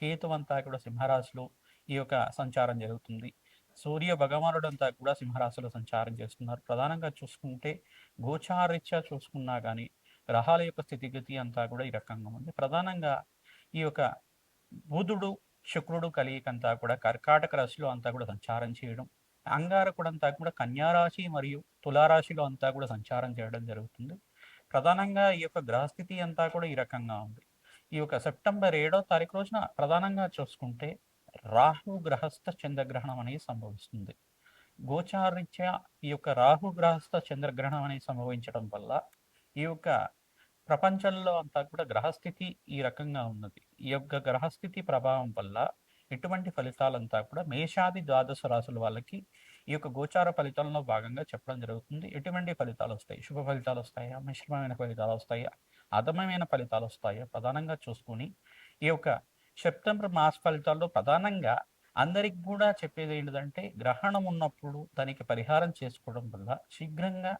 కేతు అంతా కూడా సింహరాశిలో ఈ యొక్క సంచారం జరుగుతుంది. సూర్య భగవానుడు అంతా కూడా సింహరాశిలో సంచారం చేస్తున్నారు. ప్రధానంగా చూసుకుంటే గోచారీత్యా చూసుకున్నా కానీ గ్రహాల యొక్క స్థితిగతి అంతా కూడా ఈ రకంగా ఉంది. ప్రధానంగా ఈ యొక్క బుధుడు శుక్రుడు కలియిక అంతా కూడా కర్కాటక రాశిలో అంతా కూడా సంచారం చేయడం అంగారకుడు అంతా కూడా కన్యారాశి మరియు తులారాశిలో అంతా కూడా సంచారం చేయడం జరుగుతుంది. ప్రధానంగా ఈ యొక్క గ్రహస్థితి అంతా కూడా ఈ రకంగా ఉంది. ఈ యొక్క సెప్టెంబర్ ఏడో తారీఖు రోజున ప్రధానంగా చూసుకుంటే రాహు గ్రహస్థ చంద్రగ్రహణం అనేది సంభవిస్తుంది. గోచారీత్యా ఈ యొక్క రాహు గ్రహస్థ చంద్రగ్రహణం అనేది సంభవించడం వల్ల ఈ యొక్క ప్రపంచంలో అంతా కూడా గ్రహస్థితి ఈ రకంగా ఉన్నది. ఈ యొక్క గ్రహస్థితి ప్రభావం వల్ల ఎటువంటి ఫలితాలంతా కూడా మేషాది ద్వాదశ రాసుల వాళ్ళకి ఈ యొక్క గోచార ఫలితాలలో భాగంగా చెప్పడం జరుగుతుంది. ఎటువంటి ఫలితాలు వస్తాయి? శుభ ఫలితాలు వస్తాయా? మిశ్రమమైన ఫలితాలు వస్తాయా? అధమమైన ఫలితాలు వస్తాయో. ప్రధానంగా చూసుకొని ఈ యొక్క సెప్టెంబర్ మాస ఫలితాల్లో ప్రధానంగా అందరికి కూడా చెప్పేది ఏంటంటే గ్రహణం ఉన్నప్పుడు దానికి పరిహారం చేసుకోవడం వల్ల శీఘ్రంగా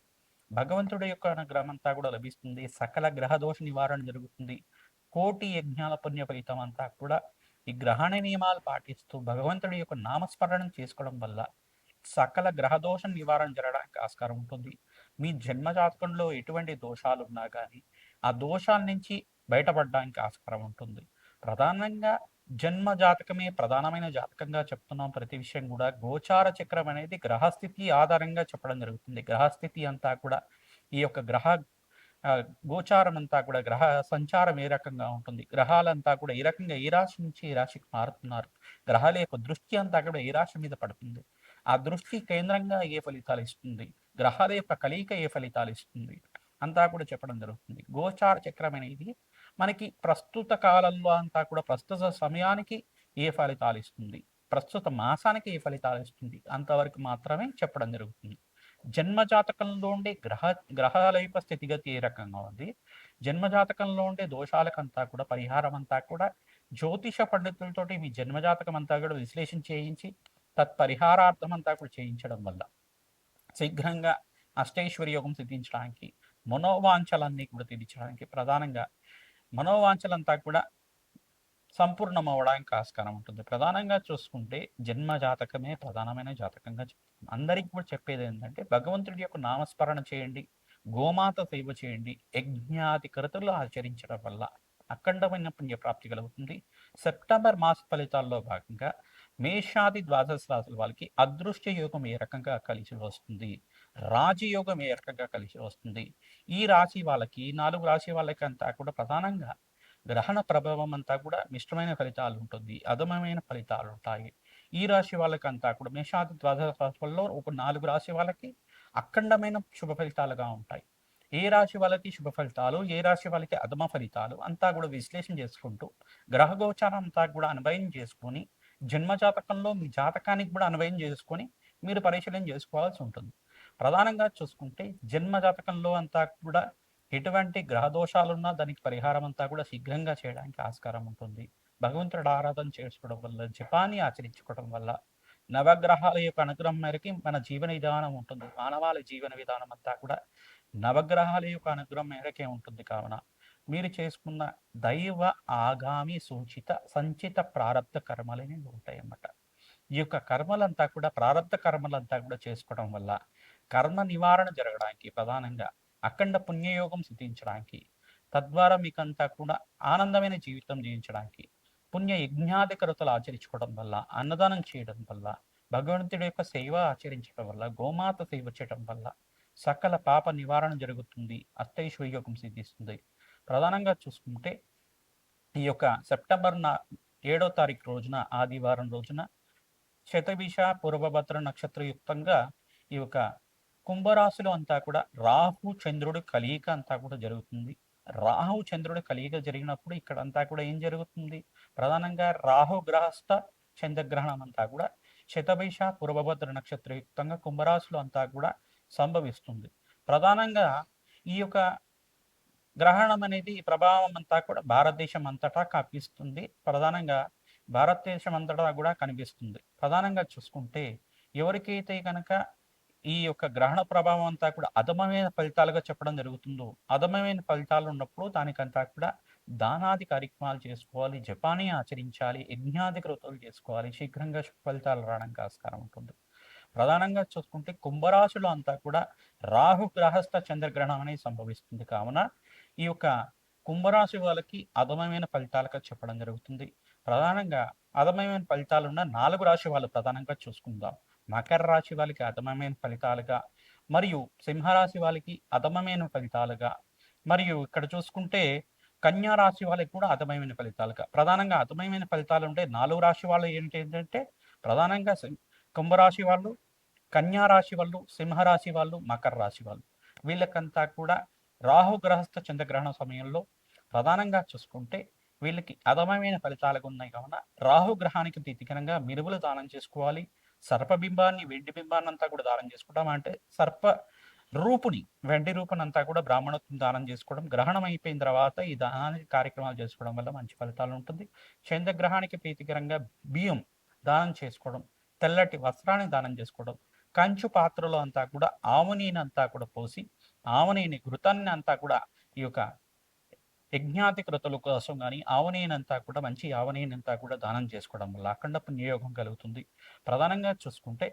భగవంతుడి యొక్క అనుగ్రహం అంతా కూడా లభిస్తుంది. సకల గ్రహదోష నివారణ జరుగుతుంది. కోటి యజ్ఞాల పుణ్య ఫలితం అంతా కూడా ఈ గ్రహణ నియమాలు పాటిస్తూ భగవంతుడి యొక్క నామస్మరణం చేసుకోవడం వల్ల సకల గ్రహదోషం నివారణ జరగడానికి ఆస్కారం ఉంటుంది. మీ జన్మ జాతకంలో ఎటువంటి దోషాలు ఉన్నా కానీ ఆ దోషాల నుంచి బయటపడడానికి ఆస్కారం ఉంటుంది. ప్రధానంగా జన్మ జాతకమే ప్రధానమైన జాతకంగా చెప్తున్నాం ప్రతి విషయం కూడా. గోచార చక్రం అనేది గ్రహస్థితి ఆధారంగా చెప్పడం జరుగుతుంది. గ్రహస్థితి అంతా కూడా ఈ యొక్క గ్రహ గోచారం అంతా కూడా గ్రహ సంచారం ఏ రకంగా ఉంటుంది? గ్రహాలంతా కూడా ఏ రకంగా ఏ రాశి నుంచి ఏ రాశికి మారుతున్నారు? గ్రహాల యొక్క దృష్టి అంతా కూడా ఏ రాశి మీద పడుతుంది? ఆ దృష్టి కేంద్రంగా ఏ ఫలితాలు ఇస్తుంది? గ్రహాల యొక్క కలయిక ఏ ఫలితాలు ఇస్తుంది? అంతా కూడా చెప్పడం జరుగుతుంది. గోచార చక్రం అనేది మనకి ప్రస్తుత కాలంలో అంతా కూడా ప్రస్తుత సమయానికి ఏ ఫలితాలు ఇస్తుంది? ప్రస్తుత మాసానికి ఏ ఫలితాలు ఇస్తుంది? అంతవరకు మాత్రమే చెప్పడం జరుగుతుంది. జన్మ జాతకంలో ఉండే గ్రహ గ్రహాల యొక్క స్థితిగతి ఏ రకంగా ఉంది? జన్మజాతకంలో ఉండే దోషాలకంతా కూడా పరిహారం అంతా కూడా జ్యోతిష పండితులతోటి మీ జన్మజాతకం అంతా కూడా విశ్లేషణ చేయించి తత్పరిహారార్థం అంతా కూడా చేయించడం వల్ల శీఘ్రంగా అష్టైశ్వర్య యోగం సిద్ధించడానికి మనోవాంఛలన్నీ కూడా తీర్చడానికి ప్రధానంగా మనోవాంఛలంతా కూడా సంపూర్ణం అవడానికి ఆస్కారం ఉంటుంది. ప్రధానంగా చూసుకుంటే జన్మ జాతకమే ప్రధానమైన జాతకంగా చెప్తుంది. అందరికి కూడా చెప్పేది ఏంటంటే భగవంతుడి యొక్క నామస్మరణ చేయండి గోమాత సేవ చేయండి యజ్ఞాది కృతులు ఆచరించడం వల్ల అఖండమైన పుణ్యప్రాప్తి కలుగుతుంది. సెప్టెంబర్ మాస ఫలితాల్లో భాగంగా మేషాది ద్వాదశ రాశుల వాళ్ళకి అదృష్ట యోగం ఏ రకంగా కలిసి వస్తుంది? రాజయోగం ఏ రకంగా కలిసి వస్తుంది. ఈ రాశి వాళ్ళకి నాలుగు రాశి వాళ్ళకి అంతా కూడా ప్రధానంగా గ్రహణ ప్రభావం అంతా కూడా మిశ్రమైన ఫలితాలు ఉంటుంది. అధమమైన ఫలితాలు ఉంటాయి. ఈ రాశి వాళ్ళకి అంతా కూడా మేషాది ద్వాదశ రాశుల్లో ఒక నాలుగు రాశి వాళ్ళకి అఖండమైన శుభ ఫలితాలుగా ఉంటాయి. ఏ రాశి వాళ్ళకి శుభ ఫలితాలు ఏ రాశి వాళ్ళకి అధమ ఫలితాలు అంతా కూడా విశ్లేషణ చేసుకుంటూ గ్రహ గోచారం అంతా కూడా అనుభవం చేసుకొని జన్మ జాతకంలో మీ జాతకానికి కూడా అనుభవం చేసుకొని మీరు పరిశీలన చేసుకోవాల్సి ఉంటుంది. ప్రధానంగా చూసుకుంటే జన్మ జాతకంలో అంతా కూడా ఎటువంటి గ్రహ దోషాలున్నా దానికి పరిహారం అంతా కూడా శీఘ్రంగా చేయడానికి ఆస్కారం ఉంటుంది. భగవంతుడు ఆరాధన చేసుకోవడం వల్ల జపాన్ని ఆచరించుకోవడం వల్ల నవగ్రహాల యొక్క అనుగ్రహం మేరకి మన జీవన విధానం ఉంటుంది. మానవాళి జీవన విధానం అంతా కూడా నవగ్రహాల యొక్క అనుగ్రహం మేరకే ఉంటుంది కావున. మీరు చేసుకున్న దైవ ఆగామి సూచిత సంచిత ప్రారంధ కర్మలని ఉంటాయన్నమాట. ఈ యొక్క కర్మలంతా కూడా ప్రారంధ కర్మలంతా కూడా చేసుకోవడం వల్ల కర్మ నివారణ జరగడానికి ప్రధానంగా అఖండ పుణ్యయోగం సిద్ధించడానికి తద్వారా మీకంతా కూడా ఆనందమైన జీవితం జీవించడానికి పుణ్య యజ్ఞాధికరతలు ఆచరించుకోవడం వల్ల అన్నదానం చేయడం వల్ల భగవంతుడి యొక్క సేవ ఆచరించడం వల్ల గోమాత సేవ చేయడం వల్ల సకల పాప నివారణ జరుగుతుంది అష్టైశ్వర్యోగం సిద్ధిస్తుంది. ప్రధానంగా చూసుకుంటే ఈ యొక్క సెప్టెంబర్ నా ఏడో తారీఖు రోజున ఆదివారం రోజున శతభిష పూర్వభద్ర నక్షత్రయుక్తంగా ఈ యొక్క కుంభరాశిలో అంతా కూడా రాహు చంద్రుడు కలియిక అంతా కూడా జరుగుతుంది. రాహు చంద్రుడు కలియిక జరిగినప్పుడు ఇక్కడ అంతా కూడా ఏం జరుగుతుంది? ప్రధానంగా రాహు గ్రహస్థ చంద్రగ్రహణం అంతా కూడా శతభైష పూర్వభద్ర నక్షత్రయుక్తంగా కుంభరాశిలో అంతా కూడా సంభవిస్తుంది. ప్రధానంగా ఈ యొక్క గ్రహణం అనేది ప్రభావం అంతా కూడా భారతదేశం అంతటా కనిపిస్తుంది. ప్రధానంగా భారతదేశం అంతటా కూడా కనిపిస్తుంది. ప్రధానంగా చూసుకుంటే ఎవరికైతే కనుక ఈ యొక్క గ్రహణ ప్రభావం అంతా కూడా అధమమైన ఫలితాలుగా చెప్పడం జరుగుతుందో అధమమైన ఫలితాలు ఉన్నప్పుడు దానికంతా కూడా దానాది కార్యక్రమాలు చేసుకోవాలి జపానీ ఆచరించాలి యజ్ఞాది కృతులు చేసుకోవాలి శీఘ్రంగా ఫలితాలు రావడానికి ఆస్కారం ఉంటుంది. ప్రధానంగా చూసుకుంటే కుంభరాశులు అంతా కూడా రాహు గ్రహస్థ చంద్రగ్రహణం అనేది సంభవిస్తుంది. కావున ఈ యొక్క కుంభరాశి వాళ్ళకి అధమమైన ఫలితాలుగా చెప్పడం జరుగుతుంది. ప్రధానంగా అధమమైన ఫలితాలు ఉన్న నాలుగు రాశి వాళ్ళు ప్రధానంగా చూసుకుందాం. మకర రాశి వాళ్ళకి అధమమైన ఫలితాలుగా మరియు సింహరాశి వాళ్ళకి అధమమైన ఫలితాలుగా మరియు ఇక్కడ చూసుకుంటే కన్యా రాశి వాళ్ళకి కూడా అధమమైన ఫలితాలుగా. ప్రధానంగా అధమమైన ఫలితాలు ఉంటే నాలుగు రాశి వాళ్ళు ఏంటి ఏంటంటే ప్రధానంగా కుంభరాశి వాళ్ళు కన్యా రాశి వాళ్ళు సింహరాశి వాళ్ళు మకర రాశి వాళ్ళు. వీళ్ళకంతా కూడా రాహు గ్రహస్థ చంద్రగ్రహణ సమయంలో ప్రధానంగా చూసుకుంటే వీళ్ళకి అధమమైన ఫలితాలుగా ఉన్నాయి. కావున రాహు గ్రహానికి ప్రీతికరంగా మిరువులు దానం చేసుకోవాలి. సర్పబింబాన్ని వెండి బింబాన్ని అంతా కూడా దానం చేసుకోవడం అంటే సర్ప రూపుని వెండి రూపునంతా కూడా బ్రాహ్మణత్వం దానం చేసుకోవడం గ్రహణం అయిపోయిన తర్వాత ఈ దానానికి కార్యక్రమాలు చేసుకోవడం వల్ల మంచి ఫలితాలు ఉంటుంది. చంద్రగ్రహానికి ప్రీతికరంగా బియ్యం దానం చేసుకోవడం తెల్లటి వస్త్రాన్ని దానం చేసుకోవడం కంచు పాత్రలో అంతా కూడా ఆవునీని అంతా కూడా పోసి ఆవునీని ఘృతాన్ని అంతా కూడా ఈ యొక్క యజ్ఞాతి కృతుల కోసం కానీ ఆవనేనంతా కూడా మంచి ఆవనేనంతా కూడా దానం చేసుకోవడం వల్ల అఖండ పుణ్యయోగం కలుగుతుంది. ప్రధానంగా చూసుకుంటే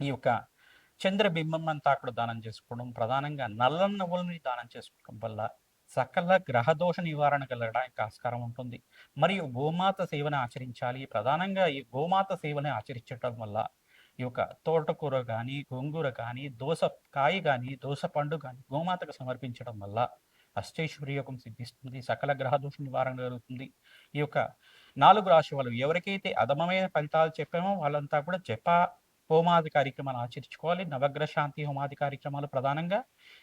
ఈ యొక్క చంద్రబింబం అంతా కూడా దానం చేసుకోవడం ప్రధానంగా నల్ల నవ్వులని దానం చేసుకోవడం వల్ల సకల గ్రహదోష నివారణ కలగడానికి ఆస్కారం ఉంటుంది. మరియు గోమాత సేవను ఆచరించాలి. ప్రధానంగా ఈ గోమాత సేవని ఆచరించడం వల్ల ఈ యొక్క తోటకూర కానీ గోంగూర కానీ దోస కాయ కానీ దోస పండు కానీ గోమాతకు సమర్పించడం వల్ల యోగం సిద్ధిస్తుంది సకల గ్రహదోష నివారణ జరుగుతుంది. ఈ యొక్క నాలుగు రాశి వాళ్ళు ఎవరికైతే అధమమైన ఫలితాలు చెప్పామో వాళ్ళంతా కూడా జప హోమాది కార్యక్రమాలు ఆచరించుకోవాలి. నవగ్రహ శాంతి హోమాది కార్యక్రమాలు ప్రధానంగా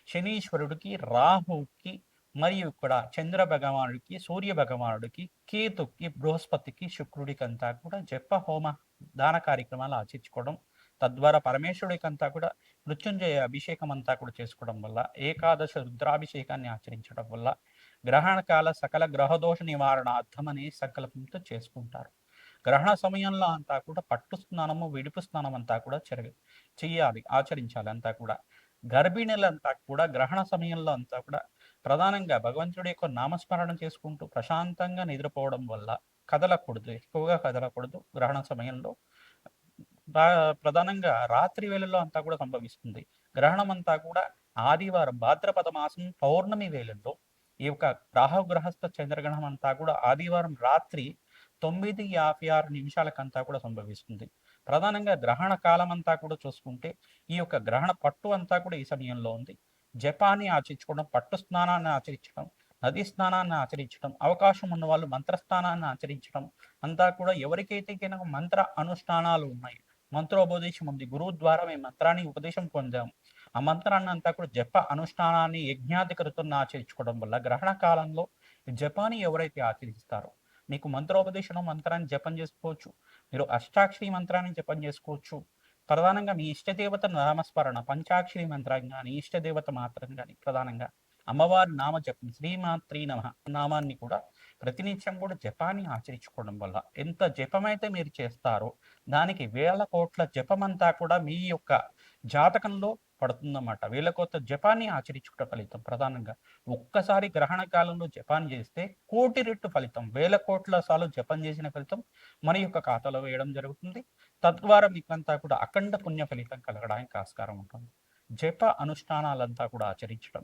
శనీశ్వరుడికి రాహుకి మరియు ఇక్కడ చంద్ర భగవానుడికి సూర్య భగవానుడికి కేతుకి బృహస్పతికి శుక్రుడికి అంతా కూడా జప హోమ దాన కార్యక్రమాలు ఆచరించుకోవడం తద్వారా పరమేశ్వరుడికంతా కూడా మృత్యుంజయ అభిషేకం అంతా కూడా చేసుకోవడం వల్ల ఏకాదశ రుద్రాభిషేకాన్ని ఆచరించడం వల్ల గ్రహణ కాల సకల గ్రహదోష నివారణ అర్థమని సంకల్పంతో చేసుకుంటారు. గ్రహణ సమయంలో అంతా కూడా పట్టు స్నానము విడుపు స్నానం అంతా కూడా చెరగ చెయ్యాలి ఆచరించాలి అంతా కూడా. గర్భిణులంతా కూడా గ్రహణ సమయంలో అంతా కూడా ప్రధానంగా భగవంతుడి యొక్క నామస్మరణ చేసుకుంటూ ప్రశాంతంగా నిద్రపోవడం వల్ల కదలకూడదు ఎక్కువగా కదలకూడదు గ్రహణ సమయంలో. ప్రధానంగా రాత్రి వేళల్లో అంతా కూడా సంభవిస్తుంది. గ్రహణం అంతా కూడా ఆదివారం భాద్రపద మాసం పౌర్ణమి వేళల్లో ఈ యొక్క రాహుగ్రహస్థ చంద్రగ్రహణం అంతా కూడా ఆదివారం రాత్రి తొమ్మిది యాభై ఆరు నిమిషాలకంతా కూడా సంభవిస్తుంది. ప్రధానంగా గ్రహణ కాలం అంతా కూడా చూసుకుంటే ఈ యొక్క గ్రహణ పట్టు అంతా కూడా ఈ సమయంలో ఉంది. జపాన్ని ఆచరించుకోవడం పట్టు స్నానాన్ని ఆచరించడం నది స్నానాన్ని ఆచరించడం అవకాశం ఉన్న వాళ్ళు మంత్రస్థానాన్ని ఆచరించడం అంతా కూడా ఎవరికైతే కనుక మంత్ర అనుష్ఠానాలు ఉన్నాయి మంత్రోపదేశం ఉంది గురువు ద్వారా మేము మంత్రాన్ని ఉపదేశం పొందాము. ఆ మంత్రాన్ని అంతా కూడా జప అనుష్ఠానాన్ని యజ్ఞాధికృతులను ఆచరించుకోవడం వల్ల గ్రహణ కాలంలో జపాన్ని ఎవరైతే ఆచరిస్తారో మీకు మంత్రోపదేశం మంత్రాన్ని జపం చేసుకోవచ్చు. మీరు అష్టాక్షరి మంత్రాన్ని జపం చేసుకోవచ్చు. ప్రధానంగా మీ ఇష్టదేవత నామస్మరణ పంచాక్షరి మంత్రం కానీ ఇష్టదేవత మాత్రం కానీ ప్రధానంగా అమ్మవారి నామ జపం శ్రీమాత్రీ నమ నామాన్ని కూడా ప్రతినిత్యం కూడా జపాన్ని ఆచరించుకోవడం వల్ల ఎంత జపమైతే మీరు చేస్తారో దానికి వేల కోట్ల జపమంతా కూడా మీ యొక్క జాతకంలో పడుతుందన్నమాట. వేల కోట్ల జపాన్ని ఆచరించుకున్న ఫలితం ప్రధానంగా ఒక్కసారి గ్రహణ కాలంలో జపాన్ చేస్తే కోటి రెట్టు ఫలితం వేల కోట్ల సార్లు జపం చేసిన ఫలితం మన యొక్క ఖాతాలో వేయడం జరుగుతుంది. తద్వారా మీకంతా కూడా అఖండ పుణ్య ఫలితం కలగడానికి ఆస్కారం ఉంటుంది. జప అనుష్ఠానాలంతా కూడా ఆచరించడం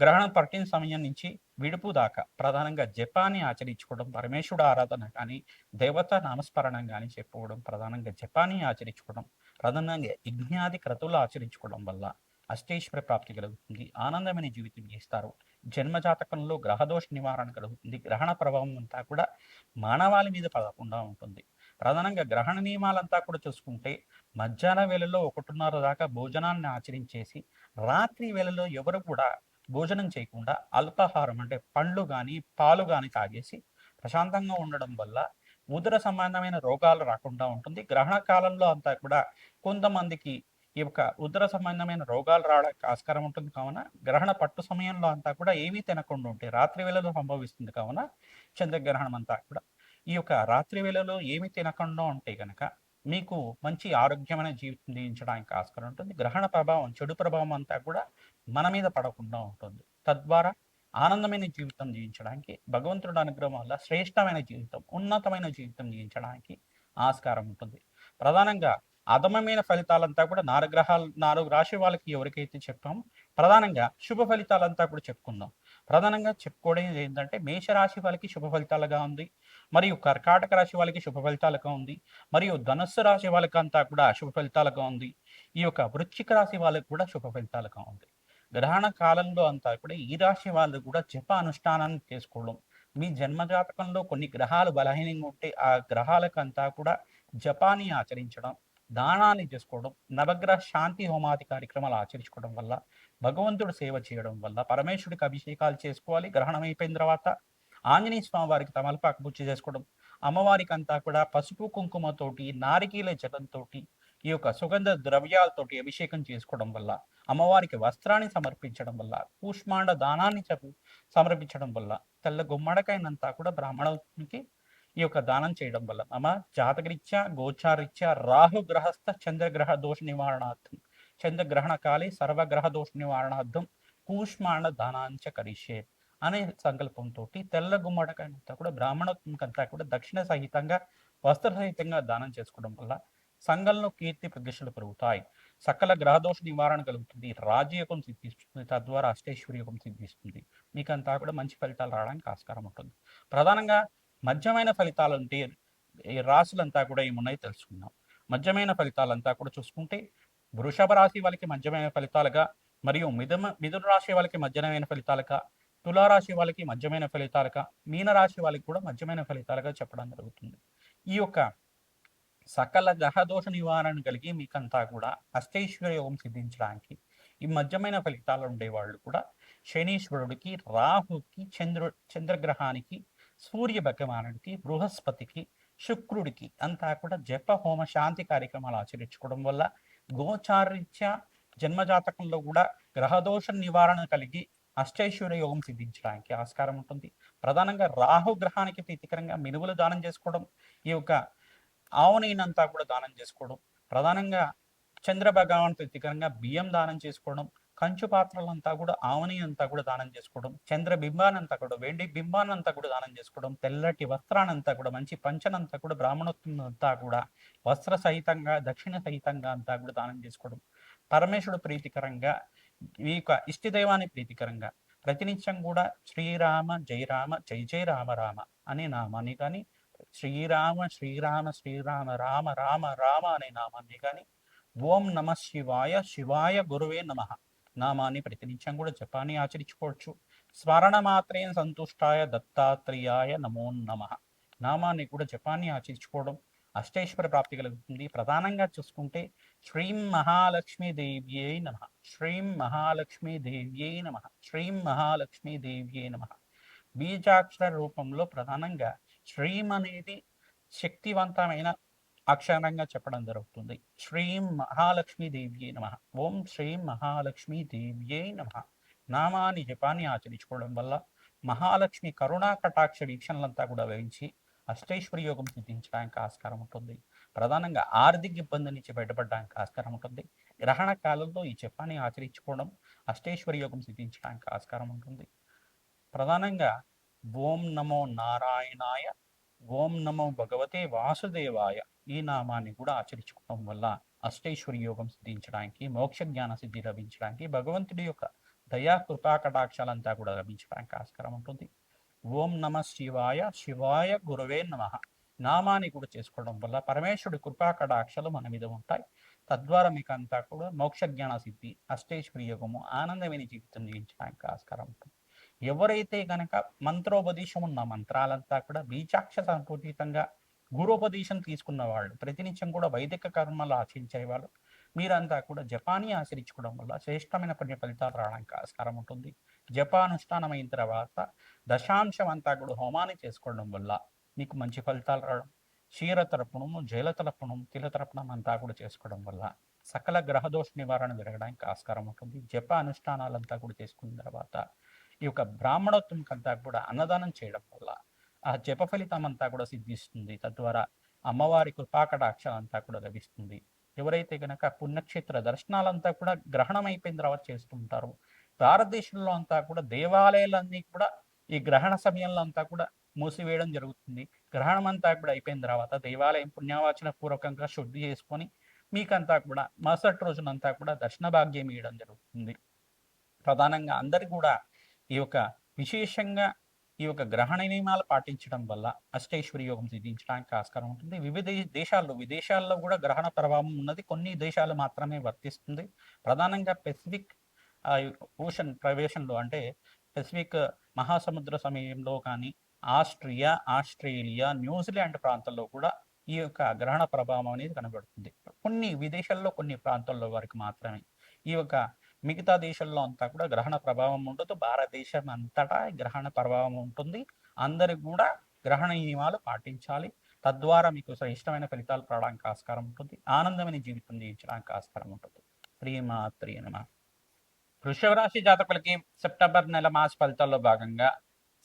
గ్రహణం పట్టిన సమయం నుంచి విడుపు దాకా ప్రధానంగా జపాన్ని ఆచరించుకోవడం పరమేశ్వరుడు ఆరాధన కానీ దేవత నామస్మరణం కానీ చెప్పుకోవడం ప్రధానంగా జపాన్ని ఆచరించుకోవడం ప్రధానంగా యజ్ఞాది క్రతువులు ఆచరించుకోవడం వల్ల అష్టేశ్వర ప్రాప్తి కలుగుతుంది ఆనందమైన జీవితం చేస్తారు. జన్మజాతకంలో గ్రహదోష నివారణ కలుగుతుంది గ్రహణ ప్రభావం అంతా కూడా మానవాళి మీద పడకుండా ఉంటుంది. ప్రధానంగా గ్రహణ నియమాలంతా కూడా చూసుకుంటే మధ్యాహ్న వేళలో ఒకటిన్నర దాకా భోజనాన్ని ఆచరించేసి రాత్రి వేళలో ఎవరు కూడా భోజనం చేయకుండా అల్పాహారం అంటే పండ్లు కానీ పాలు కానీ తాగేసి ప్రశాంతంగా ఉండడం వల్ల ఉదర సంబంధమైన రోగాలు రాకుండా ఉంటుంది. గ్రహణ కాలంలో అంతా కూడా కొంతమందికి ఈ యొక్క ఉదర సంబంధమైన రోగాలు రావడానికి ఆస్కారం ఉంటుంది. కావున గ్రహణ పట్టు సమయంలో అంతా కూడా ఏమీ తినకుండా ఉంటే రాత్రి వేళలో సంభవిస్తుంది. కావున చంద్రగ్రహణం అంతా కూడా ఈ యొక్క రాత్రి వేళలో ఏమి తినకుండా ఉంటే కనుక మీకు మంచి ఆరోగ్యమైన జీవితం జీవించడానికి ఆస్కారం ఉంటుంది. గ్రహణ ప్రభావం చెడు ప్రభావం అంతా కూడా మన మీద పడకుండా ఉంటుంది. తద్వారా ఆనందమైన జీవితం జీవించడానికి భగవంతుడు అనుగ్రహం వల్ల శ్రేష్టమైన జీవితం ఉన్నతమైన జీవితం జీవించడానికి ఆస్కారం ఉంటుంది. ప్రధానంగా అధమమైన ఫలితాలంతా కూడా నాలుగు గ్రహాలు నాలుగు రాశి వాళ్ళకి ఎవరికైతే చెప్పామో ప్రధానంగా శుభ ఫలితాలంతా కూడా చెప్పుకుందాం. ప్రధానంగా చెప్పుకోవడం ఏంటంటే మేషరాశి వాళ్ళకి శుభ ఫలితాలుగా ఉంది. మరియు కర్కాటక రాశి వాళ్ళకి శుభ ఫలితాలుగా ఉంది. మరియు ధనుస్సు రాశి వాళ్ళకి అంతా కూడా శుభ ఫలితాలుగా ఉంది. ఈ యొక్క వృశ్చిక రాశి వాళ్ళకి కూడా శుభ ఫలితాలుగా ఉంది. గ్రహణ కాలంలో అంతా కూడా ఈ రాశి వాళ్ళు కూడా జప అనుష్ఠానాన్ని చేసుకోవడం. మీ జన్మజాతకంలో కొన్ని గ్రహాలు బలహీనంగా ఉంటే ఆ గ్రహాలకంతా కూడా జపాన్ని ఆచరించడం దానాన్ని చేసుకోవడం నవగ్రహ శాంతి హోమాది కార్యక్రమాలు ఆచరించుకోవడం వల్ల భగవంతుడు సేవ చేయడం వల్ల పరమేశ్వరుడికి అభిషేకాలు చేసుకోవాలి గ్రహణం అయిపోయిన తర్వాత ఆంజనేయ స్వామి వారికి తమలపాకు పూజ చేసుకోవడం అమ్మవారికి అంతా కూడా పసుపు కుంకుమతోటి నారికీల జలంతోటి ఈ యొక్క సుగంధ ద్రవ్యాలతోటి అభిషేకం చేసుకోవడం వల్ల అమ్మవారికి వస్త్రాన్ని సమర్పించడం వల్ల కూష్మాండ దానాన్ని సమర్పించడం వల్ల తెల్ల గుమ్మడకైనంతా కూడా బ్రాహ్మణునికి ఈ యొక్క దానం చేయడం వల్ల అమ్మ జాతకరీత్యా గోచారీత్యా రాహు గ్రహస్థ చంద్రగ్రహ దోష నివారణార్థం చంద్రగ్రహణ కాలే సర్వగ్రహ దోష నివారణార్థం కూష్మాండ దానాంచ కరిష్యే. అనే సంకల్పంతో తెల్ల గుమ్మడికాయనంతా కూడా బ్రాహ్మణకంతా కూడా దక్షిణ సహితంగా వస్త్ర సహితంగా దానం చేసుకోవడం వల్ల సంఘంలో కీర్తి ప్రతిష్టలు పెరుగుతాయి. సకల గ్రహదోష నివారణ కలుగుతుంది. రాజయోగం సిద్ధిస్తుంది. తద్వారా అష్టేశ్వరి యోగం సిద్ధిస్తుంది. మీకంతా కూడా మంచి ఫలితాలు రావడానికి ఆస్కారం ఉంటుంది. ప్రధానంగా మధ్యమైన ఫలితాలు అంటే ఈ రాశులంతా కూడా ఏమున్నాయి తెలుసుకుందాం. మధ్యమైన ఫలితాలంతా కూడా చూసుకుంటే వృషభ రాశి వాళ్ళకి మధ్యమైన ఫలితాలుగా మరియు మిథున మిథున రాశి వాళ్ళకి మధ్యమైన ఫలితాలుగా తులారాశి వాళ్ళకి మధ్యమైన ఫలితాలుగా మీనరాశి వాళ్ళకి కూడా మధ్యమైన ఫలితాలుగా చెప్పడం జరుగుతుంది. ఈ యొక్క సకల గ్రహదోష నివారణ కలిగి మీకంతా కూడా అష్టైశ్వర్య యోగం సిద్ధించడానికి ఈ మధ్యమైన ఫలితాలు ఉండేవాళ్ళు కూడా శనీశ్వరుడికి రాహుకి చంద్రు చంద్రగ్రహానికి సూర్య భగవానుడికి బృహస్పతికి శుక్రుడికి అంతా కూడా జప హోమ శాంతి కార్యక్రమాలు ఆచరించుకోవడం వల్ల గోచారీత్యా జన్మజాతకంలో కూడా గ్రహదోష నివారణ కలిగి అష్టైశ్వర్య యోగం సిద్ధించడానికి ఆస్కారం ఉంటుంది. ప్రధానంగా రాహు గ్రహానికి ప్రీతికరంగా మినువులు దానం చేసుకోవడం ఈ యొక్క ఆవునైనంతా కూడా దానం చేసుకోవడం ప్రధానంగా చంద్ర భగవాన్ ప్రీతికరంగా బియ్యం దానం చేసుకోవడం కంచు పాత్రలంతా కూడా ఆవని అంతా కూడా దానం చేసుకోవడం చంద్ర బింబానంతా కూడా వెండి బింబానంతా కూడా దానం చేసుకోవడం తెల్లటి వస్త్రానంతా కూడా మంచి పంచనంతా కూడా బ్రాహ్మణోత్వం అంతా కూడా వస్త్ర సహితంగా దక్షిణ సహితంగా అంతా కూడా దానం చేసుకోవడం పరమేశ్వరుడు ప్రీతికరంగా మీ యొక్క ఇష్టదైవాన్ని ప్రీతికరంగా ప్రతినిత్యం కూడా శ్రీరామ జై రామ జై జై రామ రామ అనే నామాన్ని కానీ శ్రీరామ శ్రీరామ శ్రీరామ రామ రామ రామ అనే నామాన్ని కానీ ఓం నమ శివాయ శివాయ గురువే నమ నామాన్ని ప్రతినిత్యం కూడా జపాన్ని ఆచరించుకోవచ్చు. స్మరణమాత్రేం సంతుష్టాయ దత్తాత్రేయాయ నమో నమ నామాన్ని కూడా జపాన్ని ఆచరించుకోవడం అష్టేశ్వర ప్రాప్తి కలుగుతుంది. ప్రధానంగా చూసుకుంటే శ్రీం మహాలక్ష్మీదేవ్యై నమ. శ్రీం మహాలక్ష్మీదేవ్యై నమ. శ్రీం మహాలక్ష్మీదేవ్యై నమ. బీజాక్షర రూపంలో ప్రధానంగా శ్రీం అనేది శక్తివంతమైన అక్షరంగా చెప్పడం జరుగుతుంది. శ్రీం మహాలక్ష్మీదేవ్యై నమ. ఓం శ్రీం మహాలక్ష్మీదేవ్యై నమ. నామాన్ని జపాన్ని ఆచరించుకోవడం వల్ల మహాలక్ష్మి కరుణా కటాక్ష వీక్షణలంతా కూడా వహించి అష్టైశ్వరి యోగం సిద్ధించడానికి ఆస్కారం ఉంటుంది. ప్రధానంగా ఆర్థిక ఇబ్బంది నుంచి బయటపడడానికి ఆస్కారం ఉంటుంది. గ్రహణ కాలంలో ఈ జపాన్ని ఆచరించుకోవడం అష్టేశ్వరి యోగం సిద్ధించడానికి ఆస్కారం ఉంటుంది. ప్రధానంగా ఓం నమో నారాయణాయ ఓం నమో భగవతే వాసుదేవాయ ఈ నామాన్ని కూడా ఆచరించుకోవడం వల్ల అష్టేశ్వరి యోగం సిద్ధించడానికి మోక్ష జ్ఞాన సిద్ధి లభించడానికి భగవంతుడి యొక్క దయా కృపా కటాక్షాలంతా కూడా లభించడానికి ఆస్కారం ఉంటుంది. ఓం నమ శివాయ శివాయ గురవే నమ. నామాన్ని కూడా చేసుకోవడం వల్ల పరమేశ్వరుడి కృపాకటాక్షలు మన మీద ఉంటాయి. తద్వారా మీకు అంతా కూడా మోక్ష జ్ఞాన సిద్ధి అష్టేశ్వరి యోగము ఆనందమైన జీవితం జీవించడానికి ఆస్కారం ఉంటుంది. ఎవరైతే గనక మంత్రోపదేశం ఉన్న మంత్రాలంతా కూడా బీజాక్ష సంపూర్తితంగా గురోపదేశం తీసుకున్న వాళ్ళు ప్రతినిత్యం కూడా వైదిక కర్మలు ఆచరించే వాళ్ళు మీరంతా కూడా జపాన్ని ఆచరించుకోవడం వల్ల శ్రేష్టమైన పుణ్య ఫలితాలు రావడానికి ఆస్కారం ఉంటుంది. జపానుష్ఠానం అయిన తర్వాత దశాంశం అంతా కూడా హోమాన్ని చేసుకోవడం వల్ల మీకు మంచి ఫలితాలు రావడం. క్షీర తరపుణము జైల తరపుణం తిల తరపుణం అంతా కూడా చేసుకోవడం వల్ల సకల గ్రహదోష నివారణ జరగడానికి ఆస్కారం ఉంటుంది. జప అనుష్ఠానాలంతా కూడా చేసుకున్న తర్వాత ఈ యొక్క బ్రాహ్మణోత్వంకంతా కూడా అన్నదానం చేయడం వల్ల ఆ జప ఫలితం అంతా కూడా సిద్ధిస్తుంది. తద్వారా అమ్మవారి కృపాకటాక్షలంతా కూడా లభిస్తుంది. ఎవరైతే గనక పుణ్యక్షేత్ర దర్శనాలంతా కూడా గ్రహణం అయిపోయిన తర్వాత చేస్తుంటారు భారతదేశంలో అంతా కూడా దేవాలయాలన్నీ కూడా ఈ గ్రహణ సమయంలో అంతా కూడా మూసివేయడం జరుగుతుంది. గ్రహణం అంతా కూడా అయిపోయిన తర్వాత దేవాలయం పుణ్యావాచన పూర్వకంగా శుద్ధి చేసుకొని మీకంతా కూడా మరుసటి రోజునంతా కూడా దర్శన భాగ్యం ఇవ్వడం జరుగుతుంది. ప్రధానంగా అందరు కూడా ఈ యొక్క విశేషంగా ఈ యొక్క గ్రహణ నియమాలు పాటించడం వల్ల అష్టైశ్వర్య యోగం సిద్ధించడానికి ఆస్కారం ఉంటుంది. వివిధ దేశాల్లో విదేశాల్లో కూడా గ్రహణ ప్రభావం ఉన్నది. కొన్ని దేశాలు మాత్రమే వర్తిస్తుంది. ప్రధానంగా పెసిఫిక్ ఓషన్ ప్రవేశంలో అంటే పెసిఫిక్ మహాసముద్ర సమయంలో కానీ ఆస్ట్రియా ఆస్ట్రేలియా న్యూజిలాండ్ ప్రాంతాల్లో కూడా ఈ యొక్క గ్రహణ ప్రభావం అనేది కనబడుతుంది. కొన్ని విదేశాల్లో కొన్ని ప్రాంతాల్లో వరకు మాత్రమే. ఈ యొక్క మిగతా దేశాల్లో అంతా కూడా గ్రహణ ప్రభావం ఉండదు. భారతదేశం అంతటా గ్రహణ ప్రభావం ఉంటుంది. అందరికి కూడా గ్రహణ నియమాలు పాటించాలి. తద్వారా మీకు ఇష్టమైన ఫలితాలు రావడానికి ఆస్కారం ఉంటుంది. ఆనందమైన జీవితం జీవించడానికి ఆస్కారం ఉంటుంది. శ్రీమాత్రి వృషభ రాశి జాతకులకి సెప్టెంబర్ నెల మాస ఫలితాల్లో భాగంగా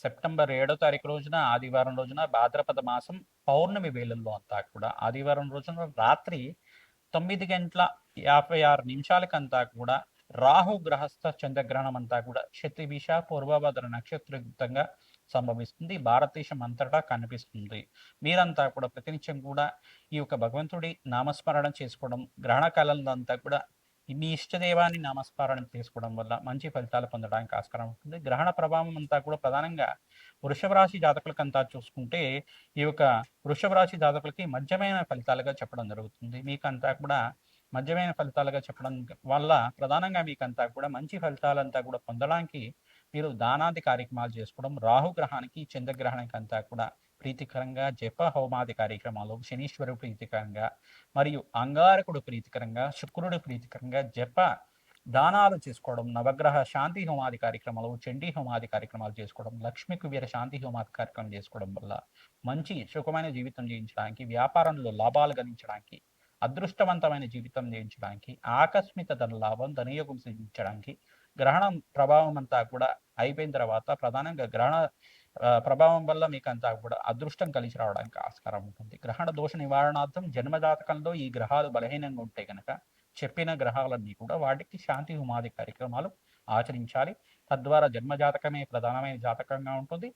సెప్టెంబర్ ఏడో తారీఖు రోజున ఆదివారం రోజున భాద్రపద మాసం పౌర్ణమి వేళల్లో అంతా కూడా ఆదివారం రోజున రాత్రి తొమ్మిది గంటల యాభై ఆరు నిమిషాలకంతా కూడా రాహు గ్రహస్థ చంద్రగ్రహణం అంతా కూడా శతిభిష పూర్వభద్ర నక్షత్రయుక్తంగా సంభవిస్తుంది. భారతదేశం అంతటా కనిపిస్తుంది. మీరంతా కూడా ప్రతినిత్యం కూడా ఈ యొక్క భగవంతుడి నామస్మరణ చేసుకోవడం గ్రహణ కాలంలో అంతా కూడా మీ ఇష్టదేవాన్ని నామస్మరణ చేసుకోవడం వల్ల మంచి ఫలితాలు పొందడానికి ఆస్కారం ఉంటుంది. గ్రహణ ప్రభావం అంతా కూడా ప్రధానంగా వృషభ రాశి జాతకులకంతా చూసుకుంటే ఈ యొక్క వృషభ రాశి జాతకులకి మధ్యమైన ఫలితాలుగా చెప్పడం జరుగుతుంది. మీకంతా కూడా మధ్యమైన ఫలితాలుగా చెప్పడం వల్ల ప్రధానంగా మీకంతా కూడా మంచి ఫలితాలంతా కూడా పొందడానికి మీరు దానాది కార్యక్రమాలు చేసుకోవడం రాహుగ్రహానికి చంద్రగ్రహానికి అంతా కూడా ప్రీతికరంగా జప హోమాది కార్యక్రమాలు శనీశ్వరుడు ప్రీతికరంగా మరియు అంగారకుడు ప్రీతికరంగా శుక్రుడు ప్రీతికరంగా జప దానాలు చేసుకోవడం నవగ్రహ శాంతి హోమాది కార్యక్రమాలు చండీ హోమాది కార్యక్రమాలు చేసుకోవడం లక్ష్మీ కుబేర శాంతి హోమాది కార్యక్రమం చేసుకోవడం వల్ల మంచి సుఖమైన జీవితం జీవించడానికి వ్యాపారంలో లాభాలు గణించడానికి అదృష్టవంతమైన జీవితం జీవించడానికి ఆకస్మిక ధన లాభం ధనయోగం సృష్టించడానికి గ్రహణం ప్రభావం అంతా కూడా అయిపోయిన తర్వాత ప్రధానంగా గ్రహణ ప్రభావం వల్ల మీకు అంతా కూడా అదృష్టం కలిసి రావడానికి ఆస్కారం ఉంటుంది. గ్రహణ దోష నివారణార్థం జన్మజాతకంలో ఈ గ్రహాలు బలహీనంగా ఉంటే కనుక చెప్పిన గ్రహాలన్నీ కూడా వాటికి శాంతి హుమాది కార్యక్రమాలు ఆచరించాలి. తద్వారా జన్మజాతకమే ప్రధానమైన జాతకంగా ఉంటుంది.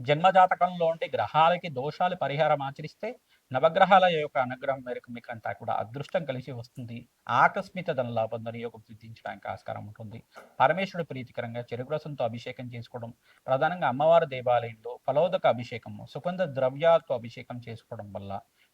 జన్మజాతకంలో ఉండే గ్రహాలకి దోషాలు పరిహారం ఆచరిస్తే నవగ్రహాల యొక్క అనుగ్రహం మేరకు మీకు అంతా కూడా అదృష్టం కలిసి వస్తుంది. ఆకస్మిక ధనలాభం యోగం సిద్ధించడానికి ఆస్కారం ఉంటుంది. పరమేశ్వరుడు ప్రీతికరంగా చెరుకు రసంతో అభిషేకం చేసుకోవడం ప్రధానంగా అమ్మవారి దేవాలయంలో ఫలోదక అభిషేకం సుగంధ ద్రవ్యాలతో అభిషేకం చేసుకోవడం వల్ల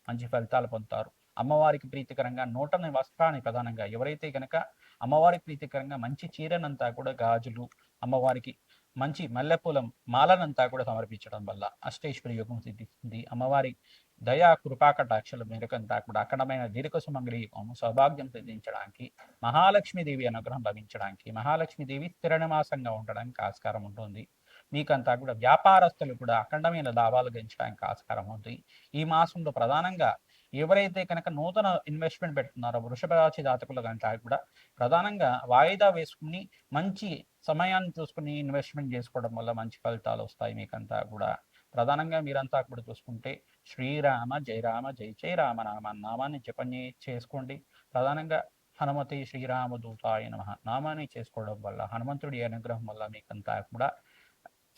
మంచి ఫలితాలు పొందుతారు. అమ్మవారికి ప్రీతికరంగా నూటని వస్త్రాన్ని ప్రధానంగా ఎవరైతే గనక అమ్మవారికి ప్రీతికరంగా మంచి చీరనంతా కూడా గాజులు అమ్మవారికి మంచి మల్లెపూలం మాలనంతా కూడా సమర్పించడం వల్ల అష్టేశ్వరి యోగం సిద్ధిస్తుంది. అమ్మవారి దయా కృపాకటాక్షల మేరకంతా కూడా అఖండమైన దీర్ఘ సుమంగళీకము సౌభాగ్యం సిద్ధించడానికి మహాలక్ష్మీదేవి అనుగ్రహం లభించడానికి మహాలక్ష్మీదేవి స్థిర నివాసంగా ఉండడానికి ఆస్కారం ఉంటుంది. మీకంతా కూడా వ్యాపారస్తులు కూడా అఖండమైన లాభాలు గెంచడానికి ఆస్కారం ఉంది. ఈ మాసంలో ప్రధానంగా ఎవరైతే కనుక నూతన ఇన్వెస్ట్మెంట్ పెడుతున్నారో వృషభ రాశి జాతకుల కంటే కూడా ప్రధానంగా వాయిదా వేసుకుని మంచి సమయాన్ని చూసుకుని ఇన్వెస్ట్మెంట్ చేసుకోవడం వల్ల మంచి ఫలితాలు వస్తాయి. మీకంతా కూడా ప్రధానంగా మీరంతా కూడా చూసుకుంటే శ్రీరామ జయరామ జై జయ రామ నామాన్ని జపం చేసుకోండి. ప్రధానంగా హనుమతి శ్రీరామ దూతాయ నమ. నామాన్ని చేసుకోవడం వల్ల హనుమంతుడి అనుగ్రహం వల్ల మీకంతా కూడా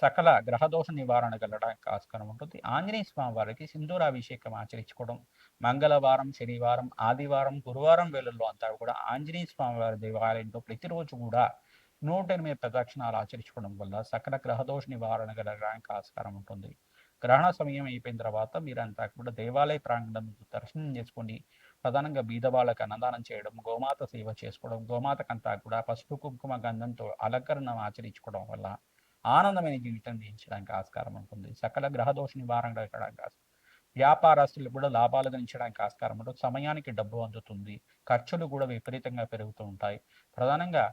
సకల గ్రహదోష నివారణ కలగడానికి ఆస్కారం ఉంటుంది. ఆంజనేయ స్వామి వారికి సింధూరాభిషేకం ఆచరించుకోవడం మంగళవారం శనివారం ఆదివారం గురువారం వేళల్లో అంతా కూడా ఆంజనేయ స్వామి వారి దేవాలయంలో ప్రతిరోజు కూడా నూట ఎనిమిది ప్రదక్షిణాలు ఆచరించుకోవడం వల్ల సకల గ్రహదోష నివారణ కలగడానికి ఆస్కారం ఉంటుంది. గ్రహణ సమయం అయిపోయిన తర్వాత మీరంతా కూడా దేవాలయ ప్రాంగణం దర్శనం చేసుకొని ప్రధానంగా బీద వాళ్ళకి అన్నదానం చేయడం గోమాత సేవ చేసుకోవడం గోమాతకంతా కూడా పసుపు కుంకుమ గంధంతో అలంకరణ ఆచరించుకోవడం వల్ల ఆనందమైన జీవితం జీవించడానికి ఆస్కారం ఉంటుంది. సకల గ్రహదోష నివారణ కలగడానికి వ్యాపారస్తులు కూడా లాభాలు గణించడానికి ఆస్కారం ఉంటుంది. సమయానికి డబ్బు అందుతుంది. ఖర్చులు కూడా విపరీతంగా పెరుగుతూ ఉంటాయి. ప్రధానంగా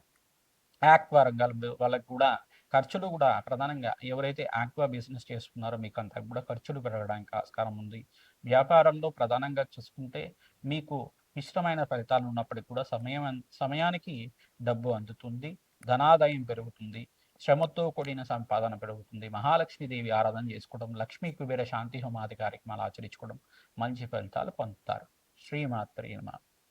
ఆక్వా రంగాల వాళ్ళకి కూడా ఖర్చులు కూడా ప్రధానంగా ఎవరైతే ఆక్వా బిజినెస్ చేస్తున్నారో మీకు అంతా కూడా ఖర్చులు పెరగడానికి ఆస్కారం ఉంది. వ్యాపారంలో ప్రధానంగా చూసుకుంటే మీకు మిశ్రమైన ఫలితాలు ఉన్నప్పటికీ కూడా సమయం సమయానికి డబ్బు అందుతుంది ధనాదాయం పెరుగుతుంది శ్రమతో కూడిన సంపాదన పెరుగుతుంది మహాలక్ష్మీదేవి ఆరాధన చేసుకోవడం లక్ష్మీ కుబేర శాంతి హోమాది కార్యక్రమాలు ఆచరించుకోవడం మంచి ఫలితాలు పొందుతారు. శ్రీమాత్రి నమః.